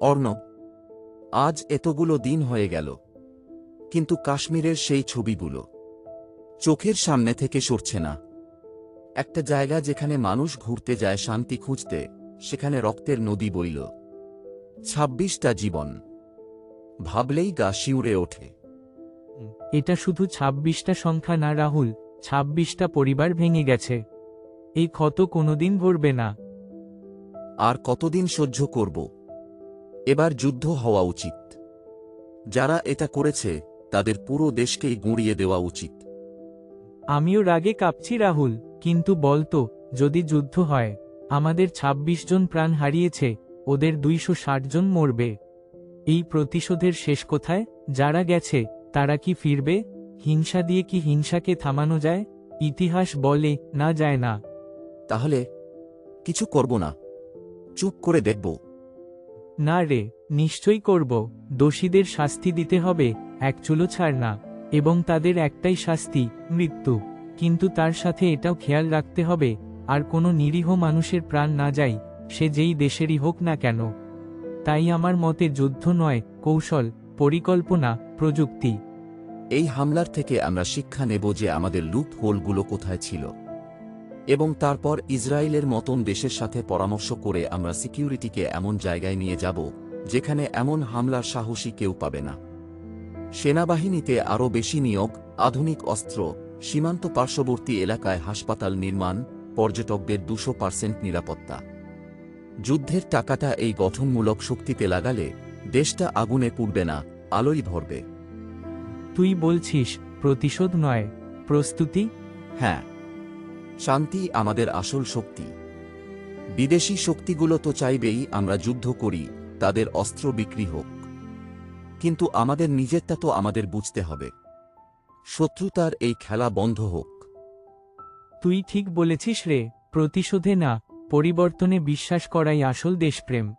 অর্ণব আজ এতগুলো দিন হয়ে গেল কিন্তু কাশ্মীরের সেই ছবিগুলো চোখের সামনে থেকে সরছে না। একটা জায়গা যেখানে মানুষ ঘুরতে যায় শান্তি খুঁজতে সেখানে রক্তের নদী বইল। ছাব্বিশটা জীবন ভাবলেই গা শিউরে ওঠে। এটা শুধু ছাব্বিশটা সংখ্যা না রাহুল ছাব্বিশটা পরিবার ভেঙে গেছে। এই ক্ষত কোনোদিন ভরবে না। আর কতদিন সহ্য করব? এবার যুদ্ধ হওয়া উচিত। যারা এটা করেছে তাদের পুরো দেশকেই গুঁড়িয়ে দেওয়া উচিত। আমিও রাগে কাঁপছি রাহুল কিন্তু বলতো যদি যুদ্ধ হয় আমাদের ২৬ জন প্রাণ হারিয়েছে ওদের দুইশো ষাট জন মরবে। এই প্রতিশোধের শেষ কোথায়? যারা গেছে তারা কি ফিরবে? হিংসা দিয়ে কি হিংসাকে থামানো যায়? ইতিহাস বলে না যায় না। তাহলে কিছু করব না। চুপ করে দেখব। না রে, নিশ্চয়ই করব, দোষীদের শাস্তি দিতে হবে, এক চুলো ছাড় না, এবং তাদের একটাই শাস্তি, মৃত্যু। কিন্তু তার সাথে এটাও খেয়াল রাখতে হবে, আর কোনো নিরীহ মানুষের প্রাণ না যায়, সে যেই দেশেরই হোক না কেন। তাই আমার মতে যুদ্ধ নয়, কৌশল, পরিকল্পনা, প্রযুক্তি। এই হামলার থেকে আমরা শিক্ষা নেব যে আমাদের লুপ হোলগুলো কোথায় ছিল। এবং তারপর ইসরায়েলের মতন দেশের সাথে পরামর্শ করে আমরা সিকিউরিটিকে এমন জায়গায় নিয়ে যাব যেখানে এমন হামলার সাহসী কেউ পাবে না। সেনাবাহিনীতে আরও বেশি নিয়োগ আধুনিক অস্ত্র সীমান্ত পার্শ্ববর্তী এলাকায় হাসপাতাল নির্মাণ পর্যটকদের দুশো পার্সেন্ট নিরাপত্তা। যুদ্ধের টাকাটা এই গঠনমূলক শক্তিতে লাগালে দেশটা আগুনে পুড়বে না আলোই ভরবে। তুই বলছিস প্রতিশোধ নয় প্রস্তুতি? হ্যাঁ। শান্তি আমাদের আসল শক্তি। বিদেশি শক্তিগুলো তো চাইবেই আমরা যুদ্ধ করি, তাদের অস্ত্র বিক্রি হোক। কিন্তু আমাদের নিজেরটা তো আমাদের বুঝতে হবে। শত্রুতার এই খেলা বন্ধ হোক। তুই ঠিক বলেছিস রে, প্রতিশোধে না, পরিবর্তনে বিশ্বাস করাই আসল দেশপ্রেম।